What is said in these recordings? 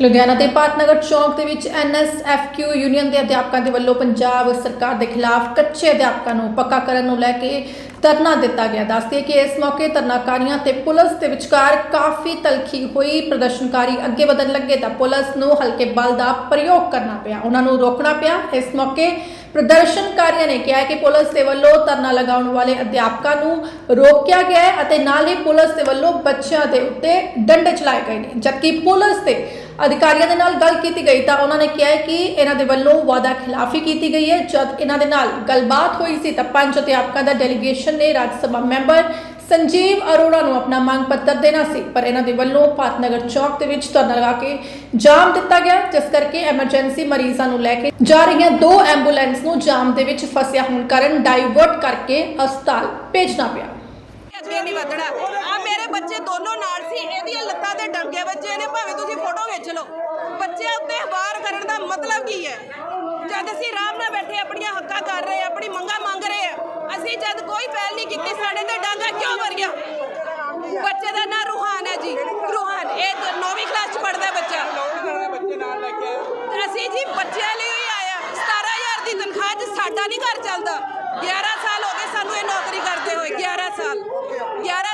ਲੁਧਿਆਣਾ ਦੇ ਪਾਟਨਗਰ ਚੌਕ ਦੇ ਵਿੱਚ ਐਨਐਸਐਫਕਿਊ ਯੂਨੀਅਨ ਦੇ ਅਧਿਆਪਕਾਂ ਦੇ ਵੱਲੋਂ ਪੰਜਾਬ ਸਰਕਾਰ ਦੇ ਖਿਲਾਫ ਕੱਚੇ ਅਧਿਆਪਕਾਂ ਨੂੰ ਪੱਕਾ ਕਰਨ ਨੂੰ ਲੈ ਕੇ ਧਰਨਾ ਦਿੱਤਾ ਗਿਆ। ਦੱਸਦੇ ਕਿ ਇਸ ਮੌਕੇ ਧਰਨਾਕਾਰੀਆਂ ਤੇ ਪੁਲਿਸ ਦੇ ਵਿਚਕਾਰ ਕਾਫੀ ਤਲਖੀ ਹੋਈ। ਪ੍ਰਦਰਸ਼ਨਕਾਰੀ ਅੱਗੇ ਵਧਣ ਲੱਗੇ ਤਾਂ ਪੁਲਿਸ ਨੂੰ ਹਲਕੇ ਬਲ ਦਾ ਪ੍ਰਯੋਗ ਕਰਨਾ ਪਿਆ। ਉਹਨਾਂ ਨੂੰ ਰੋਕਣਾ ਪਿਆ। ਇਸ ਮੌਕੇ ਪ੍ਰਦਰਸ਼ਨਕਾਰੀਆਂ ਨੇ ਕਿਹਾ ਕਿ ਪੁਲਿਸ ਦੇ ਵੱਲੋਂ ਧਰਨਾ ਲਗਾਉਣ ਵਾਲੇ ਅਧਿਆਪਕਾਂ ਨੂੰ ਰੋਕਿਆ ਗਿਆ ਹੈ ਅਤੇ ਨਾਲ ਹੀ ਪੁਲਿਸ ਦੇ ਵੱਲੋਂ ਬੱਚਿਆਂ ਦੇ ਉੱਤੇ ਡੰਡੇ ਚਲਾਏ ਗਏ ਨੇ। ਜਦਕਿ ਪੁਲਿਸ ਦੇ ਅਧਿਕਾਰੀਆਂ ਦੇ ਨਾਲ ਗੱਲ ਕੀਤੀ ਗਈ ਤਾਂ ਉਹਨਾਂ ਨੇ ਕਿਹਾ ਕਿ ਇਹਨਾਂ ਦੇ ਵੱਲੋਂ ਵਾਅਦਾ ਖਿਲਾਫੀ ਕੀਤੀ ਗਈ ਹੈ। ਜਦ ਇਹਨਾਂ ਦੇ ਨਾਲ ਗੱਲਬਾਤ ਹੋਈ ਸੀ ਤਾਂ ਪੰਜ ਅਧਿਆਪਕਾਂ ਦਾ ਡੈਲੀਗੇਸ਼ਨ ਨੇ ਰਾਜ ਸਭਾ ਮੈਂਬਰ ਸੰਜੀਵ ਅਰੋੜਾ ਨੂੰ ਆਪਣਾ ਮੰਗ ਪੱਤਰ ਦੇਣਾ ਸੀ, ਪਰ ਇਹਨਾਂ ਦੇ ਵੱਲੋਂ ਪਾਤਨਗਰ ਚੌਕ ਦੇ ਵਿੱਚ ਧਰਨਾ ਲਗਾ ਕੇ ਜਾਮ ਦਿੱਤਾ ਗਿਆ, ਜਿਸ ਕਰਕੇ ਐਮਰਜੈਂਸੀ ਮਰੀਜ਼ਾਂ ਨੂੰ ਲੈ ਕੇ ਜਾ ਰਹੀਆਂ ਦੋ ਐਂਬੂਲੈਂਸ ਨੂੰ ਜਾਮ ਦੇ ਵਿੱਚ ਫਸਿਆ ਹੋਣ ਕਾਰਨ ਡਾਈਵਰਟ ਕਰਕੇ ਹਸਪਤਾਲ ਭੇਜਣਾ ਪਿਆ। ਅੱਗੇ ਨਹੀਂ ਵਧਣਾ। ਆ ਮੇਰੇ ਬੱਚੇ ਦੋਨੋਂ ਨਾਲ ਸੀ, ਇਹਦੀਆਂ ਲੱਤਾਂ ਤੇ ਡੰਗੇ ਵੱਜੇ ਨੇ ਭਾਵੇਂ ਤੁਸੀਂ ਫੋਟੋ ਵੇਚ ਲਓ। ਬੱਚਿਆਂ ਉੱਤੇ ਵਾਰ ਕਰਨ ਦਾ ਮਤਲਬ ਕੀ ਹੈ? ਜਦ ਅਸੀਂ ਆਰਾਮ ਨਾਲ ਬੈਠੇ ਆਪਣੀਆਂ ਹੱਕਾਂ ਕਰ ਰਹੇ ਆਪਣੀ ਮੰਗਾਂ ਮੰਗ ਰਹੇ ਆ ਅਸੀਂ ਜਦ ਕੋਈ ਪਹਿਲ ਨਹੀਂ ਕੀਤੀ, ਸਾਡੇ ਤੇ ਡਾਂਗਾ ਕਿਉਂ ਵਰੀਆਂ ਬੱਚੇ ਦਾ ਨਾਂ ਰੂਹਾਨ ਹੈ ਜੀ, ਰੂਹਾਨ। ਇਹ 9ਵੀਂ ਕਲਾਸ ਚ ਪੜਦਾ ਬੱਚਾ। ਅਸੀਂ ਜੀ ਬੱਚਿਆਂ ਲਈ ਹੀ ਆਇਆ। 17000 ਦੀ ਤਨਖਾਹ 'ਚ ਸਾਡਾ ਨਹੀਂ ਘਰ ਚੱਲਦਾ। 11 ਸਾਲ ਹੋ ਗਏ ਸਾਨੂੰ ਇਹ ਨੌਕਰੀ ਕਰਦੇ ਹੋਏ 11 ਸਾਲ। 11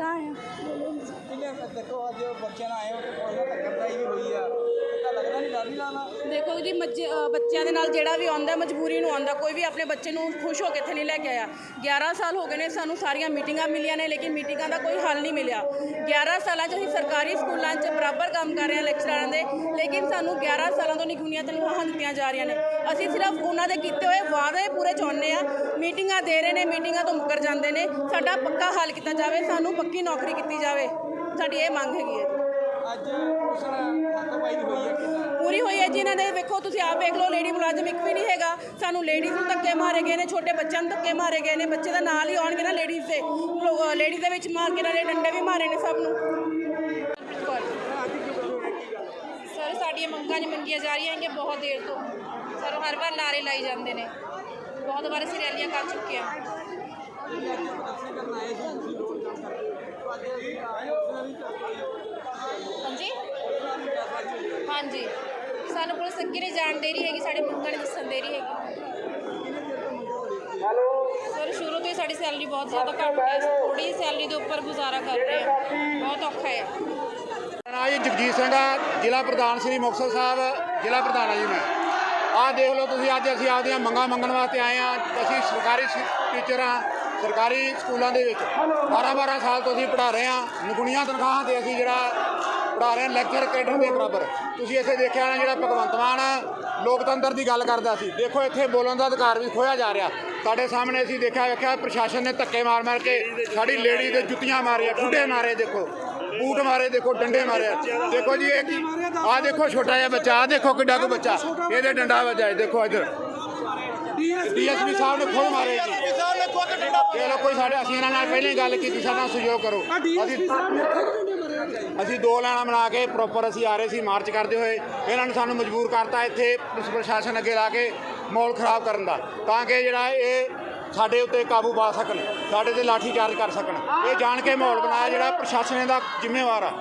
ਤਾਂ ਆ। ਕਿੰਨੇ ਦੇਖੋ, ਅੱਜ ਬੱਚੇ ਨਾ ਆਏ ਹੋ ਤੇ ਕੋਈ ਨਾ ਧੱਕਰਦਾਈ ਵੀ ਹੋਈ ਆ। ਦੇਖੋ ਜੀ ਮੱਜੇ- ਅ, ਬੱਚਿਆਂ ਦੇ ਨਾਲ ਜਿਹੜਾ ਵੀ ਆਉਂਦਾ ਮਜਬੂਰੀ ਨੂੰ ਆਉਂਦਾ ਕੋਈ ਵੀ ਆਪਣੇ ਬੱਚੇ ਨੂੰ ਖੁਸ਼ ਹੋ ਕੇ ਇੱਥੇ ਨਹੀਂ ਲੈ ਕੇ ਆਇਆ। 11 ਸਾਲ ਹੋ ਗਏ ਨੇ ਸਾਨੂੰ ਸਾਰੀਆਂ ਮੀਟਿੰਗਾਂ ਮਿਲੀਆਂ ਨੇ ਲੇਕਿਨ ਮੀਟਿੰਗਾਂ ਦਾ ਕੋਈ ਹੱਲ ਨਹੀਂ ਮਿਲਿਆ। 11 ਸਾਲਾਂ 'ਚ ਅਸੀਂ ਸਰਕਾਰੀ ਸਕੂਲਾਂ 'ਚ ਬਰਾਬਰ ਕੰਮ ਕਰ ਰਹੇ ਹਾਂ ਲੈਕਚਰਾਰਾਂ ਦੇ ਲੇਕਿਨ ਸਾਨੂੰ 11 ਸਾਲਾਂ ਤੋਂ ਨਿਗੁਣੀਆਂ ਤਨਖਾਹਾਂ ਦਿੱਤੀਆਂ ਜਾ ਰਹੀਆਂ ਨੇ। ਅਸੀਂ ਸਿਰਫ ਉਹਨਾਂ ਦੇ ਕੀਤੇ ਹੋਏ ਵਾਅਦੇ ਪੂਰੇ ਚਾਹੁੰਦੇ ਆ ਮੀਟਿੰਗਾਂ ਦੇ ਰਹੇ ਨੇ ਮੀਟਿੰਗਾਂ ਤੋਂ ਮੁੱਕਰ ਜਾਂਦੇ ਨੇ। ਸਾਡਾ ਪੱਕਾ ਹੱਲ ਕੀਤਾ ਜਾਵੇ ਸਾਨੂੰ ਪੱਕੀ ਨੌਕਰੀ ਕੀਤੀ ਜਾਵੇ। ਸਾਡੀ ਇਹ ਮੰਗ ਹੈਗੀ ਹੈ। ਹੱਥ ਪਾਈ ਹੋਈ ਪੂਰੀ ਹੋਈ ਹੈ ਜੀ ਇਹਨਾਂ ਦੇ ਵੇਖੋ ਤੁਸੀਂ ਆਪ ਵੇਖ ਲਓ ਲੇਡੀ ਮੁਲਾਜ਼ਮ ਇੱਕ ਵੀ ਨਹੀਂ ਹੈਗਾ। ਸਾਨੂੰ ਲੇਡੀਜ਼ ਨੂੰ ਧੱਕੇ ਮਾਰੇ ਗਏ ਨੇ ਛੋਟੇ ਬੱਚਿਆਂ ਨੂੰ ਧੱਕੇ ਮਾਰੇ ਗਏ ਨੇ ਬੱਚੇ ਦਾ ਨਾਲ ਹੀ ਆਉਣਗੇ ਨਾ ਲੇਡੀਜ਼ ਦੇ। ਲੇਡੀਜ਼ ਦੇ ਵਿੱਚ ਮਾਰ ਕੇ ਨਾਲੇ ਡੰਡੇ ਵੀ ਮਾਰੇ ਨੇ ਸਭ ਨੂੰ। ਸਰ ਸਾਡੀਆਂ ਮੰਗਾਂ ਜਿ ਮੰਗੀਆਂ ਜਾ ਰਹੀਆਂ ਹੈਗੀਆਂ ਬਹੁਤ ਦੇਰ ਤੋਂ। ਸਰ ਹਰ ਵਾਰ ਲਾਰੇ ਲਾਈ ਜਾਂਦੇ ਨੇ। ਬਹੁਤ ਵਾਰ ਅਸੀਂ ਰੈਲੀਆਂ ਕਰ ਚੁੱਕੇ ਹਾਂ। ਹਾਂਜੀ? ਹਾਂਜੀ। ਸਾਨੂੰ ਪੁਲਿਸ ਅੱਗੇ ਨਹੀਂ ਜਾਣ ਦੇ ਰਹੀ ਹੈਗੀ ਸਾਡੇ ਮੰਗਾਂ ਨਹੀਂ ਦੱਸਣ ਦੇ ਰਹੀ ਹੈਗੀ। ਸਰ ਸ਼ੁਰੂ ਤੋਂ ਹੀ ਸਾਡੀ ਸੈਲਰੀ ਬਹੁਤ ਜ਼ਿਆਦਾ ਘੱਟ ਹੈ ਥੋੜੀ ਸੈਲਰੀ ਦੇ ਉੱਪਰ ਗੁਜ਼ਾਰਾ ਕਰ ਰਹੇ ਹਾਂ। ਬਹੁਤ ਔਖਾ ਹੈ। ਮੇਰਾ ਨਾਮ ਜੀ ਜਗਜੀਤ ਸਿੰਘ ਆ ਜ਼ਿਲ੍ਹਾ ਪ੍ਰਧਾਨ ਸ੍ਰੀ ਮੁਕਤਸਰ ਸਾਹਿਬ ਜ਼ਿਲ੍ਹਾ ਪ੍ਰਧਾਨ ਆ ਜੀ ਮੈਂ। ਆਹ ਦੇਖ ਲਓ ਤੁਸੀਂ ਅੱਜ ਅਸੀਂ ਆਪਦੀਆਂ ਮੰਗਾਂ ਮੰਗਣ ਵਾਸਤੇ ਆਏ ਆ ਅਸੀਂ ਸਰਕਾਰੀ ਟੀਚਰ ਆ ਸਰਕਾਰੀ ਸਕੂਲਾਂ ਦੇ ਵਿੱਚ 12 12 ਸਾਲ ਤੋਂ ਅਸੀਂ ਪੜ੍ਹਾ ਰਹੇ ਹਾਂ। ਨਿਗੁਣੀਆਂ ਤਨਖਾਹਾਂ ਤੇ ਅਸੀਂ ਜਿਹੜਾ ਪੜ੍ਹਾ ਰਹੇ ਹਾਂ ਲੈਕਚਰ ਕੈਡਰ ਦੇ ਬਰਾਬਰ। ਤੁਸੀਂ ਇੱਥੇ ਦੇਖਿਆ ਨਾ ਜਿਹੜਾ ਭਗਵੰਤ ਮਾਨ ਲੋਕਤੰਤਰ ਦੀ ਗੱਲ ਕਰਦਾ ਸੀ। ਦੇਖੋ ਇੱਥੇ ਬੋਲਣ ਦਾ ਅਧਿਕਾਰ ਵੀ ਖੋਇਆ ਜਾ ਰਿਹਾ। ਸਾਡੇ ਸਾਹਮਣੇ ਅਸੀਂ ਦੇਖਿਆ ਵੇਖਿਆ ਪ੍ਰਸ਼ਾਸਨ ਨੇ ਧੱਕੇ ਮਾਰ ਮਾਰ ਕੇ ਸਾਡੀ ਲੇਡੀ ਦੇ ਜੁੱਤੀਆਂ ਮਾਰੀਆਂ ਠੁੱਡੇ ਮਾਰੇ ਦੇਖੋ। ਬੂਟ ਮਾਰੇ ਦੇਖੋ ਡੰਡੇ ਮਾਰੇ। ਦੇਖੋ ਜੀ ਇਹ ਕੀ? ਆਹ ਦੇਖੋ ਛੋਟਾ ਜਿਹਾ ਬੱਚਾ ਆਹ ਦੇਖੋ ਕਿੱਡਾ ਕੁ ਬੱਚਾ। ਇਹਦੇ ਡੰਡਾ ਵੱਜਾ ਹੈ, ਦੇਖੋ ਇੱਧਰ। ਡੀਐਸਪੀ ਸਾਹਿਬ ਨੇ ਖੁਦ ਮਾਰੇ ਜੀ। ਇਹ ਲੋ ਕੋਈ ਸਾਡੇ ਅਸੀਂ ਇਹਨਾਂ ਨਾਲ ਪਹਿਲਾਂ ਹੀ ਗੱਲ ਕੀਤੀ ਸਾਡਾ ਸਹਿਯੋਗ ਕਰੋ। ਅਸੀਂ ਅਸੀਂ ਦੋ ਲਾਣਾ ਬਣਾ ਕੇ ਪ੍ਰੋਪਰ ਅਸੀਂ ਆ ਰਹੇ ਸੀ ਮਾਰਚ ਕਰਦੇ ਹੋਏ। ਇਹਨਾਂ ਨੇ ਸਾਨੂੰ ਮਜਬੂਰ ਕਰਤਾ ਇੱਥੇ ਪੁਲਿਸ ਪ੍ਰਸ਼ਾਸਨ ਅੱਗੇ ਲਾ ਕੇ ਮਾਹੌਲ ਖਰਾਬ ਕਰਨ ਦਾ ਤਾਂ ਕਿ ਜਿਹੜਾ ਇਹ ਸਾਡੇ ਉੱਤੇ ਕਾਬੂ ਪਾ ਸਕਣ ਸਾਡੇ ਤੇ ਲਾਠੀ ਚਾਰਜ ਕਰ ਸਕਣ। ਇਹ ਜਾਣ ਕੇ ਮਾਹੌਲ ਬਣਾਇਆ ਜਿਹੜਾ ਪ੍ਰਸ਼ਾਸਨ ਦਾ ਜ਼ਿੰਮੇਵਾਰ ਆ।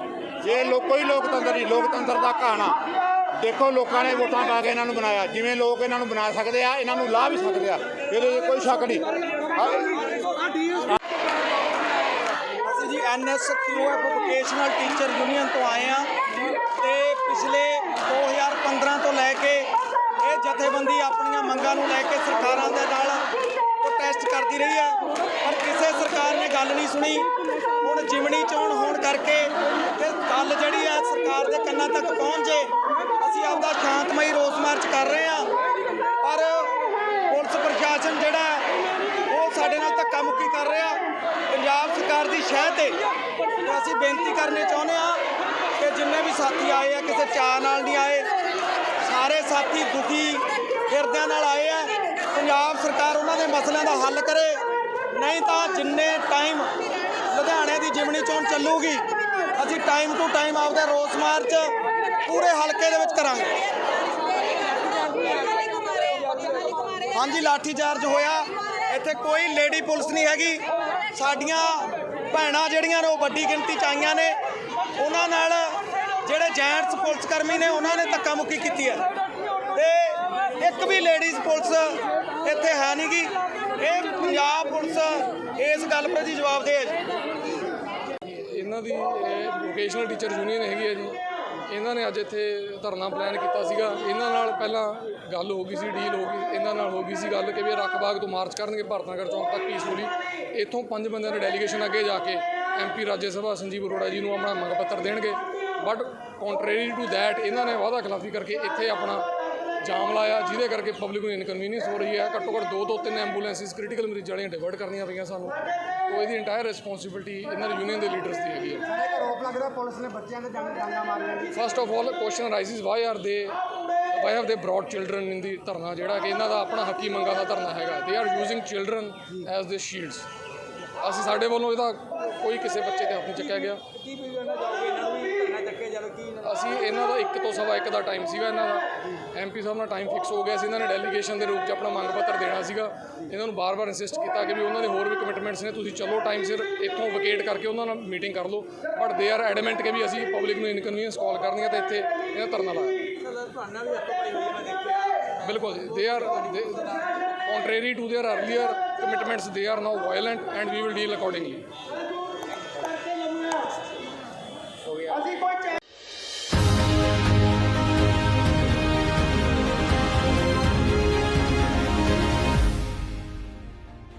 ਇਹ ਲੋਕ ਕੋਈ ਲੋਕਤੰਤਰ ਨਹੀਂ ਲੋਕਤੰਤਰ ਦਾ ਕਹਾਣਾ ਦੇਖੋ ਲੋਕਾਂ ਨੇ ਵੋਟਾਂ ਪਾ ਕੇ ਇਹਨਾਂ ਨੂੰ ਬਣਾਇਆ। ਜਿਵੇਂ ਲੋਕ ਇਹਨਾਂ ਨੂੰ ਬਣਾ ਸਕਦੇ ਆ, ਇਹਨਾਂ ਨੂੰ ਲਾ ਵੀ ਸਕਦੇ ਆ। ਇਹਦੇ 'ਚ ਕੋਈ ਸ਼ੱਕ ਨਹੀਂ। ਅਸੀਂ ਜੀ ਐਨਐਸਕਿਊਐਫ ਵੋਕੇਸ਼ਨਲ ਟੀਚਰ ਯੂਨੀਅਨ ਤੋਂ ਆਏ ਆ ਤੇ ਪਿਛਲੇ 2015 ਤੋਂ ਲੈ ਕੇ ਇਹ ਜਥੇਬੰਦੀ ਆਪਣੀਆਂ ਮੰਗਾਂ ਨੂੰ ਲੈ ਕੇ ਸਰਕਾਰਾਂ ਦੇ ਨਾਲ ਪ੍ਰੋਟੈਸਟ ਕਰਦੀ ਰਹੀ ਹੈ ਪਰ ਕਿਸੇ ਸਰਕਾਰ ਨੇ ਗੱਲ ਨਹੀਂ ਸੁਣੀ। ਹੁਣ ਜਿਮਣੀ ਚੋਣ ਹੋਣ ਕਰਕੇ ਇਹ ਗੱਲ ਜਿਹੜੀ ਆ ਸਰਕਾਰ ਦੇ ਕੰਨਾਂ ਤੱਕ ਪਹੁੰਚ ਜੇ। ਅਸੀਂ ਆਪਦਾ ਸ਼ਾਂਤਮਈ ਰੋਸ ਮਾਰਚ ਕਰ ਰਹੇ ਹਾਂ ਪਰ ਪੁਲਿਸ ਪ੍ਰਸ਼ਾਸਨ ਜਿਹੜਾ ਉਹ ਸਾਡੇ ਨਾਲ ਧੱਕਾ ਮੁੱਕੀ ਕਰ ਰਿਹਾ। ਪੰਜਾਬ ਸਰਕਾਰ ਦੀ ਸ਼ਹਿ ਤੇ ਅਸੀਂ ਬੇਨਤੀ ਕਰਨੀ ਚਾਹੁੰਦੇ ਹਾਂ ਕਿ ਜਿੰਨੇ ਵੀ ਸਾਥੀ ਆਏ ਆ, ਕਿਸੇ ਚਾਅ ਨਾਲ ਨਹੀਂ ਆਏ, ਸਾਰੇ ਸਾਥੀ ਦੁਖੀ ਹਿਰਦਿਆਂ ਨਾਲ ਆਏ ਆ। ਪੰਜਾਬ ਸਰਕਾਰ ਉਹਨਾਂ ਦੇ ਮਸਲਿਆਂ ਦਾ ਹੱਲ ਕਰੇ। ਨਹੀਂ ਤਾਂ ਜਿੰਨੇ ਟਾਈਮ ਲੁਧਿਆਣੇ ਦੀ ਜਿਮਣੀ ਚੋਣ ਚੱਲੂਗੀ। ਅਸੀਂ ਟਾਈਮ ਟੂ ਟਾਈਮ ਆਪਦਾ ਰੋਸ ਮਾਰਚ ਪੂਰੇ ਹਲਕੇ ਦੇ ਵਿੱਚ ਕਰਾਂਗੇ। ਹਾਂਜੀ ਲਾਠੀ ਚਾਰਜ ਹੋਇਆ। ਇੱਥੇ ਕੋਈ ਲੇਡੀ ਪੁਲਿਸ ਨਹੀਂ ਹੈਗੀ। ਸਾਡੀਆਂ ਭੈਣਾਂ ਜਿਹੜੀਆਂ ਨੇ, ਉਹ ਵੱਡੀ ਗਿਣਤੀ ਚ ਆਈਆਂ ਨੇ। ਉਹਨਾਂ ਨਾਲ ਜਿਹੜੇ ਜੈਂਟਸ ਪੁਲਿਸ ਕਰਮੀ ਨੇ, ਉਹਨਾਂ ਨੇ ਧੱਕਾ ਮੁੱਕੀ ਕੀਤੀ ਹੈ। ਤੇ ਇੱਕ ਵੀ ਲੇਡੀਜ਼ ਪੁਲਿਸ ਇੱਥੇ ਹੈ ਨਹੀਂਗੀ ਇਹ ਪੰਜਾਬ ਪੁਲਿਸ ਇਸ ਗੱਲ ਪ੍ਰਤੀ ਜਵਾਬਦੇਹ ਹੈ ਇਹਨਾਂ ਦੀ ਵੋਕੇਸ਼ਨਲ ਟੀਚਰ ਯੂਨੀਅਨ ਹੈਗੀ ਹੈ ਜੀ। ਇਹਨਾਂ ਨੇ ਅੱਜ ਇੱਥੇ ਧਰਨਾ ਪਲਾਨ ਕੀਤਾ ਸੀਗਾ। ਇਹਨਾਂ ਨਾਲ ਪਹਿਲਾਂ ਗੱਲ ਹੋ ਗਈ ਸੀ ਡੀਲ ਹੋ ਗਈ। ਇਹਨਾਂ ਨਾਲ ਹੋ ਗਈ ਸੀ ਗੱਲ ਕਿ ਵੀ ਇਹ ਰੱਖਬਾਗ ਤੋਂ ਮਾਰਚ ਕਰਨਗੇ ਭਾਰਤ ਨਗਰ ਚੌਂਕ ਤੱਕ ਪੀਸਫੁਲੀ ਇੱਥੋਂ ਪੰਜ ਬੰਦਿਆਂ ਦੀ ਡੈਲੀਗੇਸ਼ਨ ਅੱਗੇ ਜਾ ਕੇ ਐਮਪੀ ਰਾਜ ਸਭਾ ਸੰਜੀਵ ਅਰੋੜਾ ਜੀ ਨੂੰ ਆਪਣਾ ਮੰਗ ਪੱਤਰ ਦੇਣਗੇ। ਬਟ ਕੰਟਰੇਰੀ ਟੂ ਦੈਟ ਇਹਨਾਂ ਨੇ ਵਾਅਦਾ ਖਿਲਾਫੀ ਕਰਕੇ ਇੱਥੇ ਆਪਣਾ ਜਾਮ ਲਾਇਆ, ਜਿਹਦੇ ਕਰਕੇ ਪਬਲਿਕ ਨੂੰ ਇਨਕਨਵੀਨੀਅੰਸ ਹੋ ਰਹੀ ਹੈ। ਘੱਟੋ ਘੱਟ ਦੋ ਤੋਂ ਤਿੰਨ ਐਂਬੂਲੈਂਸਿਸ ਕ੍ਰਿਟੀਕਲ ਮਰੀਜ਼ਾਂ ਵਾਲੀਆਂ ਡਿਵਰਟ ਕਰਨੀਆਂ ਪਈਆਂ ਸਾਨੂੰ। ਤੋਂ ਇਹਦੀ ਇੰਟਾਇਰ ਰਿਸਪੌਂਸਿਬਿਲਟੀ ਇਹਨਾਂ ਯੂਨੀਅਨ ਦੇ ਲੀਡਰਸ ਦੀ ਹੈਗੀ ਹੈ ਆਰੋਪ ਲੱਗਦਾ ਪੁਲਿਸ ਨੇ ਬੱਚਿਆਂ ਦੇ ਡਾਂਗਾ ਮਾਰੀਆਂ ਜੀ। First of all question arises why are they why have they brought children in the dharna ਜਿਹੜਾ ਕਿ ਇਹਨਾਂ ਦਾ ਆਪਣਾ ਹੱਕੀ ਮੰਗਾ ਦਾ ਧਰਨਾ ਹੈਗਾ। They are using children as ਦੇ ਸ਼ੀਲਡਸ ਅਸੀਂ ਸਾਡੇ ਵੱਲੋਂ ਇਹਦਾ ਕੋਈ ਕਿਸੇ ਬੱਚੇ ਤੇ ਹੱਥ ਨਹੀਂ ਚੱਕਿਆ ਗਿਆ। ਕੀ ਵੀ ਕਹਿਣਾ ਕੀ ਅਸੀਂ ਇਹਨਾਂ ਦਾ 1 ਤੋਂ ਸਵਾ 1 ਦਾ ਟਾਈਮ ਸੀਗਾ ਇਹਨਾਂ ਦਾ। ਐਮਪੀ ਸਾਹਿਬ ਨਾਲ ਟਾਈਮ ਫਿਕਸ ਹੋ ਗਿਆ ਸੀ ਇਹਨਾਂ ਨੇ ਡੈਲੀਗੇਸ਼ਨ ਦੇ ਰੂਪ 'ਚ ਆਪਣਾ ਮੰਗ ਪੱਤਰ ਦੇਣਾ ਸੀਗਾ। ਇਹਨਾਂ ਨੂੰ ਬਾਰ-ਬਾਰ ਇਨਸਿਸਟ ਕੀਤਾ ਕਿ ਵੀ ਉਹਨਾਂ ਦੇ ਹੋਰ ਵੀ ਕਮਿਟਮੈਂਟਸ ਨੇ ਤੁਸੀਂ ਚਲੋ ਟਾਈਮ ਸਿਰ ਇੱਥੋਂ ਵਿਕੇਟ ਕਰਕੇ ਉਹਨਾਂ ਨਾਲ ਮੀਟਿੰਗ ਕਰ ਲਓ। ਬਟ ਦੇ ਆਰ ਐਡਮੈਂਟ ਕਿ ਵੀ ਅਸੀਂ ਪਬਲਿਕ ਨੂੰ ਇਨਕਨਵੀਨੀਅੰਸ ਕਾਲ ਕਰਨੀ ਹੈ ਤੇ ਇੱਥੇ ਇਹਨਾਂ ਧਰਨਾ ਲਾਇਆ। ਤੁਹਾਨੂੰ ਵੀ ਹੱਥੋਂ ਹੋਈ ਮੈਂ ਦੇਖਿਆ। ਬਿਲਕੁਲ they are contrary to their earlier commitments they are now violent and we will deal accordingly. ਅਸੀਂ ਕੋਈ